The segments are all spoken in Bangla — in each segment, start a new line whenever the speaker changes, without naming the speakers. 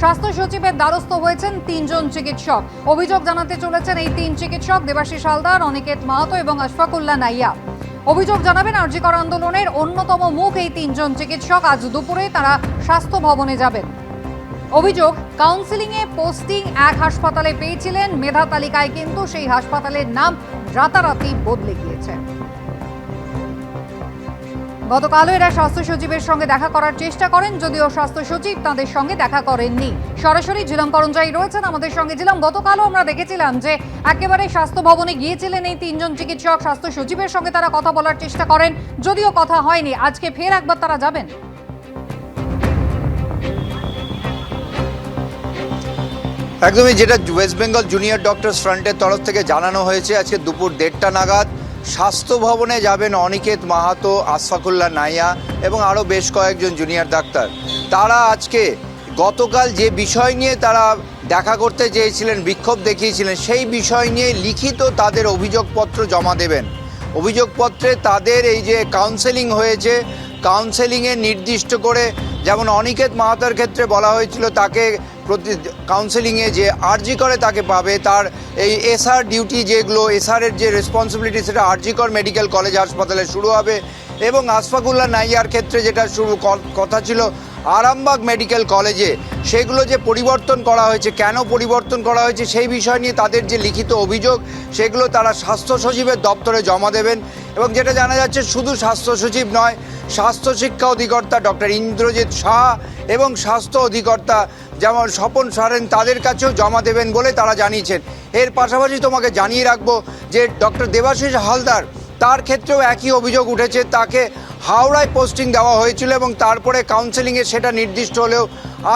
স্বাস্থ্য সচিবের দ্বারস্থ হয়েছেন তিনজন চিকিৎসক। অভিযোগ জানাতে চলেছেন এই তিন চিকিৎসক দেবাশিস হালদার, অনিকেত মাহাতো এবং আশফাকুল্লা নাইয়া। অভিযোগ জানাবেন, আরজিকর আন্দোলনের অন্যতম মুখ এই তিনজন চিকিৎসক। আজ দুপুরে তারা স্বাস্থ্য ভবনে যাবেন। অভিযোগ কাউন্সিলিং এ পোস্টিং এক হাসপাতালে পেয়েছিলেন। মেধা তালিকায় কিন্তু সেই হাসপাতালের নাম রাতারাতি বদলে গিয়েছে। গতকালও এরা স্বাস্থ্য সচিবের সঙ্গে দেখা করার চেষ্টা করেন, যদিও স্বাস্থ্য সচিব তাদের সঙ্গে দেখা করেননি। সরাসরি জিলাম করঞ্জাই রয়েছেন আমাদের সঙ্গে। জিলাম গতকালও আমরা দেখেছিলাম যে একেবারে স্বাস্থ্য ভবনে গিয়েছিলেন এই তিনজন চিকিৎসক। স্বাস্থ্য সচিবের সঙ্গে তারা কথা বলার চেষ্টা করেন, যদিও কথা হয়নি। আজকে ফের একবার তারা যাবেন।
একদমই যেটা ওয়েস্ট বেঙ্গল জুনিয়র ডক্টরস ফ্রন্টের তরফ থেকে জানানো হয়েছে, আজকে দুপুর দেড়টা নাগাদ। স্বাস্থ্য ভবনে যাবেন অনিকেত মাহাতো আশফাকুল্লা নাইয়া এবং আরও বেশ কয়েকজন জুনিয়র ডাক্তার। তারা আজকে গতকাল যে বিষয় নিয়ে তারা দেখা করতে চেয়েছিলেন, বিক্ষোভ দেখিয়েছিলেন, সেই বিষয় নিয়ে লিখিত তাদের অভিযোগপত্র জমা দেবেন। অভিযোগপত্রে তাদের এই যে কাউন্সেলিং হয়েছে কাউন্সেলিংয়ে নির্দিষ্ট করে, যেমন অনিকেত মাহাতার ক্ষেত্রে বলা হয়েছিল তাকে প্রতি কাউন্সেলিংয়ে যে আরজি করে তাকে পাবে, তার এই এসআর ডিউটি যেগুলো এসআরের যে রেসপন্সিবিলিটি সেটা আরজিকর মেডিকেল কলেজ হাসপাতালে শুরু হবে এবং আশফাকুল্লাহ নাইয়ার ক্ষেত্রে যেটা শুরু কথা ছিল আরামবাগ মেডিকেল কলেজে। সেগুলো যে পরিবর্তন করা হয়েছে, কেন পরিবর্তন করা হয়েছে সেই বিষয় নিয়ে তাদের যে লিখিত অভিযোগ, সেগুলো তারা স্বাস্থ্য সচিবের দপ্তরে জমা দেবেন এবং যেটা জানা যাচ্ছে শুধু স্বাস্থ্য সচিব নয়, স্বাস্থ্য শিক্ষা অধিকর্তা ডক্টর ইন্দ্রজিৎ শাহ এবং স্বাস্থ্য অধিকর্তা যেমন স্বপন সরেন তাদের কাছেও জমা দেবেন বলে তারা জানিয়েছেন। এর পাশাপাশি তোমাকে জানিয়ে রাখব যে ডক্টর দেবাশিস হালদার, তার ক্ষেত্রেও একই অভিযোগ উঠেছে, তাকে হাওড়ায় পোস্টিং দেওয়া হয়েছিল এবং তারপরে কাউন্সেলিংয়ে সেটা নির্দিষ্ট হলেও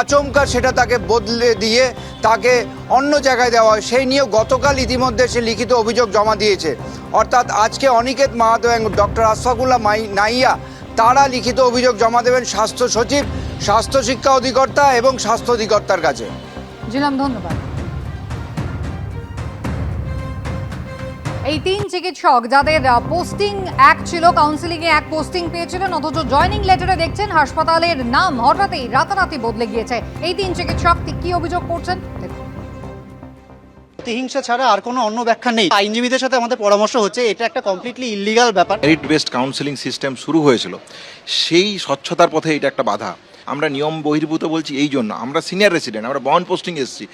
আচমকা সেটা তাকে বদলে দিয়ে তাকে অন্য জায়গায় দেওয়া হয়। সেই নিয়েও গতকাল ইতিমধ্যে সে লিখিত অভিযোগ জমা দিয়েছে। অর্থাৎ আজকে অনিকেত মাহাতো এবং ডক্টর আশফাকুল্লাহ মাই নাইয়া তারা লিখিত অভিযোগ জমা দেবেন স্বাস্থ্য সচিব, স্বাস্থ্য শিক্ষা অধিকর্তা এবং স্বাস্থ্য অধিকর্তার কাছে।
জিলাম, ধন্যবাদ। এই তিন চিকিৎসক যাদের পোস্টিং এক ছিল কাউন্সিলিং এ এক পোস্টিং পেয়েছিলেন অথচ জয়নিং লেটারে দেখছেন হাসপাতালের নাম হঠাৎই রাতারাতি বদলে গিয়েছে। এই তিন চিকিৎসক কি অভিযোগ করছেন? দেখুন।
প্রতিহিংসা ছাড়া আর কোনো অন্য ব্যাখ্যা নেই। আইনজীবীদের সাথে আমাদের পরামর্শ হচ্ছে এটা একটা কমপ্লিটলি ইলিগাল ব্যাপার।
মেরিট বেসড কাউন্সেলিং সিস্টেম শুরু হয়েছিল। সেই স্বচ্ছতার পথে এটা একটা বাধা। আমরা নিয়ম বহির্ভূত বলছি এই জন্য। আমরা সিনিয়র রেসিডেন্ট আমরা বন পোস্টিং এসেছি।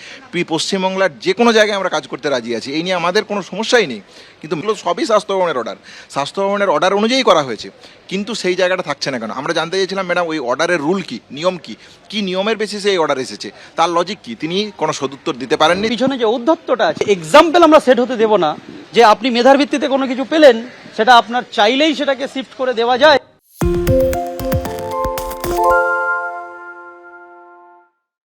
পশ্চিমবাংলার যে কোনো জায়গায় আমরা কাজ করতে রাজি আছি। এই নিয়ে আমাদের কোনো সমস্যাই নেই। কিন্তু সবই স্বাস্থ্য ভবনের অর্ডার স্বাস্থ্য ভবনের অর্ডার অনুযায়ী করা হয়েছে। কিন্তু সেই জায়গাটা থাকছে না কেন? আমরা জানতে চেয়েছিলাম, ম্যাডাম, ওই অর্ডারের রুল কি? নিয়ম কি? কি নিয়মের বেসিসে এই অর্ডার এসেছে? তার লজিক কি? তিনি কোনো সদুত্তর দিতে পারেননি।
পিছনে যে ঔদ্ধত্যটা আছে এক্সাম্পল আমরা সেট হতে দেব না। যে আপনি মেধার ভিত্তিতে কোনো কিছু পেলেন, সেটা আপনার চাইলেই সেটাকে শিফট করে দেওয়া যায়।